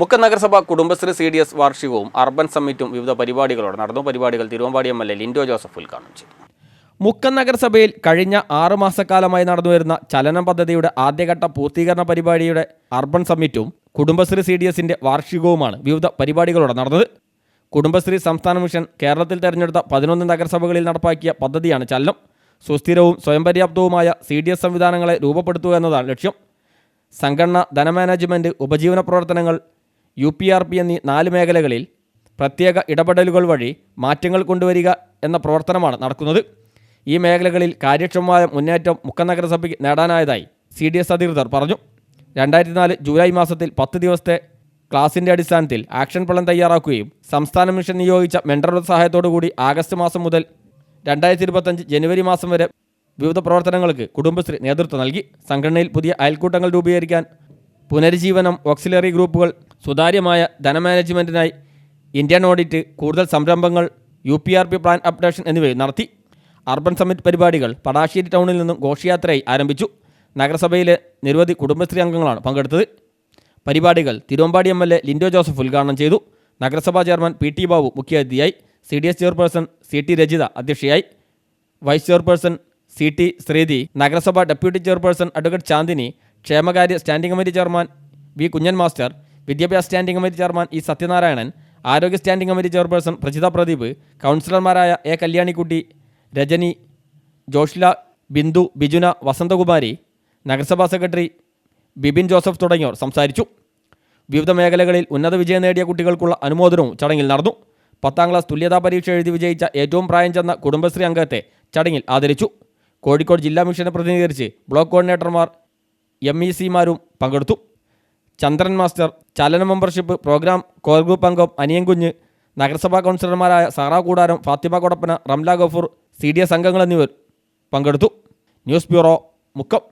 മുക്കം നഗരസഭ Kudumbashree C D S വാർഷികവും urban സമ്മിറ്റും വിവിധ പരിപാടികളോടെ നടന്നു. പരിപാടികൾ Thiruvambadi M L A Lindo Joseph ഉദ്ഘാടനം ചെയ്തു. മുക്കം നഗരസഭയിൽ കഴിഞ്ഞ ആറു മാസക്കാലമായി നടന്നുവരുന്ന ചലനം പദ്ധതിയുടെ ആദ്യഘട്ട പൂർത്തീകരണ പരിപാടിയുടെ അർബൻ സമ്മിറ്റും കുടുംബശ്രീ സി ഡി എസിന്റെ വാർഷികവുമാണ് വിവിധ പരിപാടികളോടെ നടന്നത്. കുടുംബശ്രീ സംസ്ഥാന മിഷൻ കേരളത്തിൽ തെരഞ്ഞെടുത്ത പതിനൊന്ന് നഗരസഭകളിൽ നടപ്പാക്കിയ പദ്ധതിയാണ് ചലനം. സുസ്ഥിരവും സ്വയം പര്യാപ്തവുമായ സി ഡി എസ് സംവിധാനങ്ങളെ രൂപപ്പെടുത്തുക എന്നതാണ് ലക്ഷ്യം. സംഘടന ധനമാനേജ്മെന്റ് ഉപജീവന പ്രവർത്തനങ്ങൾ യു പി ആർ പി എന്നീ നാല് മേഖലകളിൽ പ്രത്യേക ഇടപെടലുകൾ വഴി മാറ്റങ്ങൾ കൊണ്ടുവരിക എന്ന പ്രവർത്തനമാണ് നടക്കുന്നത്. ഈ മേഖലകളിൽ കാര്യക്ഷമമായ മുന്നേറ്റം മുക്കം നഗരസഭയ്ക്ക് നേടാനായതായി സി ഡി എസ് അധികൃതർ പറഞ്ഞു. രണ്ടായിരത്തി നാല് ജൂലൈ മാസത്തിൽ പത്ത് ദിവസത്തെ ക്ലാസിന്റെ അടിസ്ഥാനത്തിൽ ആക്ഷൻ പ്ലാൻ തയ്യാറാക്കുകയും സംസ്ഥാന മിഷൻ നിയോഗിച്ച മെൻഡറുടെ സഹായത്തോടു കൂടി ആഗസ്റ്റ് മാസം മുതൽ രണ്ടായിരത്തി ഇരുപത്തഞ്ച് ജനുവരി മാസം വരെ വിവിധ പ്രവർത്തനങ്ങൾക്ക് കുടുംബശ്രീ നേതൃത്വം നൽകി. സംഘടനയിൽ പുതിയ അയൽക്കൂട്ടങ്ങൾ രൂപീകരിക്കാൻ പുനരുജ്ജീവനം ഓക്സിലറി ഗ്രൂപ്പുകൾ സുതാര്യമായ ധനമാനേജ്മെന്റിനായി ഇന്ത്യൻ ഓഡിറ്റ് കൂടുതൽ സംരംഭങ്ങൾ U P R P plan updation എന്നിവയും നടത്തി. അർബൻ സമ്മിറ്റ് പരിപാടികൾ പടാശ്ശേരി ടൗണിൽ നിന്നും ഘോഷയാത്രയായി ആരംഭിച്ചു. നഗരസഭയിലെ നിരവധി കുടുംബശ്രീ അംഗങ്ങളാണ് പങ്കെടുത്തത്. പരിപാടികൾ Thiruvambadi M L A Lindo Joseph ഉദ്ഘാടനം ചെയ്തു. നഗരസഭാ ചെയർമാൻ പി ടി ബാബു മുഖ്യാതിഥിയായി. C D S chairperson C T Rajitha അധ്യക്ഷയായി. Vice chairperson C T Shreethi നഗരസഭാ ഡെപ്യൂട്ടി ചെയർപേഴ്സൺ അഡ്വക്കേറ്റ് ചാന്ദിനി ക്ഷേമകാര്യ standing committee chairman V Kunjan master വിദ്യാഭ്യാസ standing committee chairman E Sathyanarayanan ആരോഗ്യ standing committee chairperson Prajitha Pradeep കൗൺസിലർമാരായ A Kalyanikutty Rajani Joshla Bindu Bijuna Vasanthakumari നഗരസഭാ secretary Bibin Joseph തുടങ്ങിയവർ സംസാരിച്ചു. വിവിധ മേഖലകളിൽ ഉന്നത വിജയം നേടിയ കുട്ടികൾക്കുള്ള അനുമോദനവും ചടങ്ങിൽ നടന്നു. പത്താം ക്ലാസ് തുല്യതാ പരീക്ഷ എഴുതി വിജയിച്ച ഏറ്റവും പ്രായം ചെന്ന കുടുംബശ്രീ അംഗത്തെ ചടങ്ങിൽ ആദരിച്ചു. കോഴിക്കോട് ജില്ലാ മിഷനെ പ്രതിനിധീകരിച്ച് ബ്ലോക്ക് കോർഡിനേറ്റർമാർ എം ഇ സിമാരും പങ്കെടുത്തു. ചന്ദ്രൻ മാസ്റ്റർ ചലന മെമ്പർഷിപ്പ് പ്രോഗ്രാം കോർ ഗ്രൂപ്പ് അംഗം അനിയൻകുഞ്ഞ് നഗരസഭാ കൗൺസിലർമാരായ Sara Koodaram Fathima Kodappana Ramla Gafoor C D S അംഗങ്ങൾ എന്നിവർ പങ്കെടുത്തു. News bureau Mukkam.